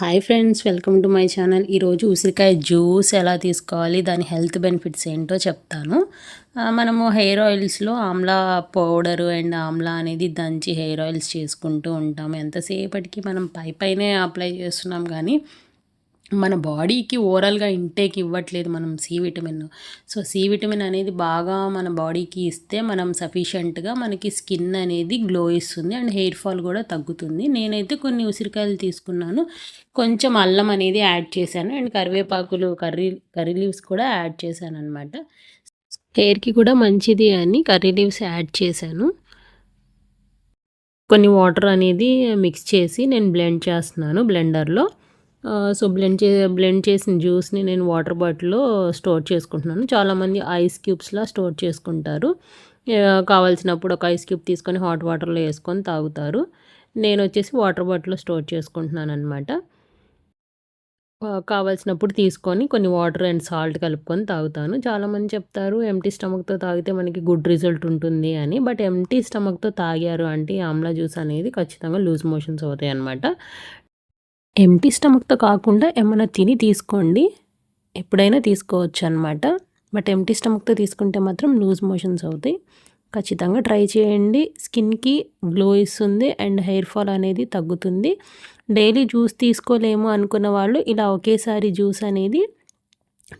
Hi friends welcome to my channel ఈరోజు ఉసిరికాయ juice ఎలా తీసుకోవాలి దాని హెల్త్ బెనిఫిట్స్ ఏంటో చెప్తాను. మనము హెయిర్ ఆయిల్స్లో ఆమ్లా పౌడరు అండ్ ఆమ్లా అనేది దంచి హెయిర్ ఆయిల్స్ చేసుకుంటూ ఉంటాము. ఎంతసేపటికి మనం పై పైనే అప్లై చేస్తున్నాం కానీ మన బాడీకి ఓవరాల్గా ఇంటేక్ ఇవ్వట్లేదు మనం C vitamin so C vitamin అనేది బాగా మన బాడీకి ఇస్తే మనం సఫిషియెంట్గా మనకి స్కిన్ అనేది గ్లో ఇస్తుంది అండ్ హెయిర్ ఫాల్ కూడా తగ్గుతుంది. నేనైతే కొన్ని ఉసిరికాయలు తీసుకున్నాను. కొంచెం అల్లం అనేది యాడ్ చేశాను అండ్ కరివేపాకులు కర్రీ కర్రీ లీవ్స్ కూడా యాడ్ చేశాను అనమాట హెయిర్కి కూడా మంచిది అని కర్రీ లీవ్స్ యాడ్ చేశాను. కొన్ని వాటర్ అనేది మిక్స్ చేసి నేను బ్లెండ్ చేస్తున్నాను బ్లెండర్లో సో బ్లెండ్ చే బ్లెండ్ చేసిన జ్యూస్ని నేను వాటర్ బాటిల్లో స్టోర్ చేసుకుంటున్నాను. చాలామంది ఐస్ క్యూబ్స్లా స్టోర్ చేసుకుంటారు. కావాల్సినప్పుడు ఒక ఐస్ క్యూబ్ తీసుకొని హాట్ వాటర్లో వేసుకొని తాగుతారు. నేను వచ్చేసి వాటర్ బాటిల్లో స్టోర్ చేసుకుంటున్నాను అనమాట కావాల్సినప్పుడు తీసుకొని కొన్ని వాటర్ అండ్ సాల్ట్ కలుపుకొని తాగుతాను. చాలామంది చెప్తారు ఎంటీ స్టమక్తో తాగితే మనకి గుడ్ రిజల్ట్ ఉంటుంది అని. బట్ ఎంటీ స్టమక్తో తాగారు అంటే ఆమ్లా జ్యూస్ అనేది ఖచ్చితంగా లూజ్ మోషన్స్ అవుతాయి అనమాట ఎంటీ స్టమక్తో కాకుండా ఏమైనా తిని తీసుకోండి. ఎప్పుడైనా తీసుకోవచ్చు అనమాట బట్ ఎంటీ స్టమక్తో తీసుకుంటే మాత్రం లూజ్ మోషన్స్ అవుతాయి. ఖచ్చితంగా ట్రై చేయండి. స్కిన్కి గ్లో ఇస్తుంది అండ్ హెయిర్ ఫాల్ అనేది తగ్గుతుంది. డైలీ జ్యూస్ తీసుకోలేము అనుకున్న వాళ్ళు ఇలా ఒకేసారి జ్యూస్ అనేది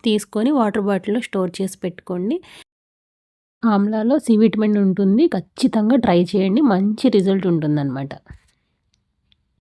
తీసుకొని వాటర్ బాటిల్లో స్టోర్ చేసి పెట్టుకోండి. ఆమ్లాలో సి విటమిన్ ఉంటుంది. ఖచ్చితంగా ట్రై చేయండి. మంచి రిజల్ట్ ఉంటుందన్నమాట.